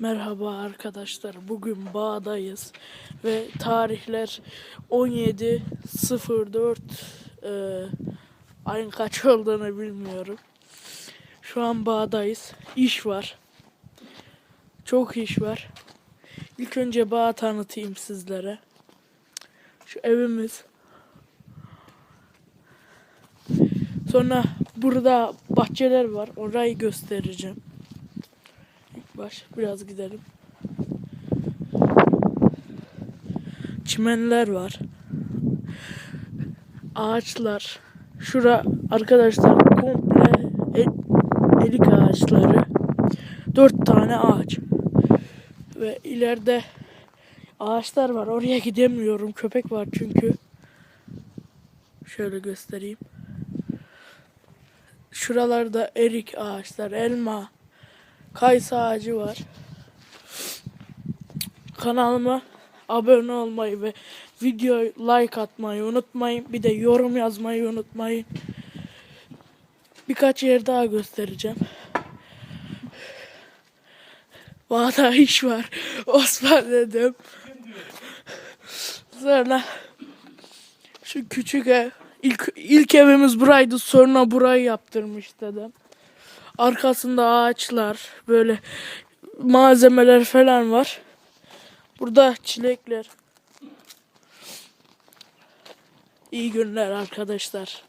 Merhaba arkadaşlar. Bugün bağdayız ve tarihler 17.04 eee ayın kaç olduğunu bilmiyorum. Şu an bağdayız. İş var. Çok iş var. İlk önce bağ tanıtayım sizlere. Şu evimiz. Sonra burada bahçeler var. Orayı göstereceğim. Baş biraz gidelim. Çimenler var. Ağaçlar. Şura arkadaşlar komple el- elik ağaçları. Dört tane ağaç. Ve ileride ağaçlar var. Oraya gidemiyorum. Köpek var çünkü. Şöyle göstereyim. Şuralarda erik ağaçlar, elma, kayısı ağacı var. Kanalıma abone olmayı ve videoyu like atmayı unutmayın. Bir de yorum yazmayı unutmayın. Birkaç yer daha göstereceğim. Valla iş var. Osman dedim. Sonra şu küçük ev. İlk, ilk evimiz buraydı. Sonra burayı yaptırmış dedem. Arkasında ağaçlar, böyle malzemeler falan var. Burada çilekler. İyi günler arkadaşlar.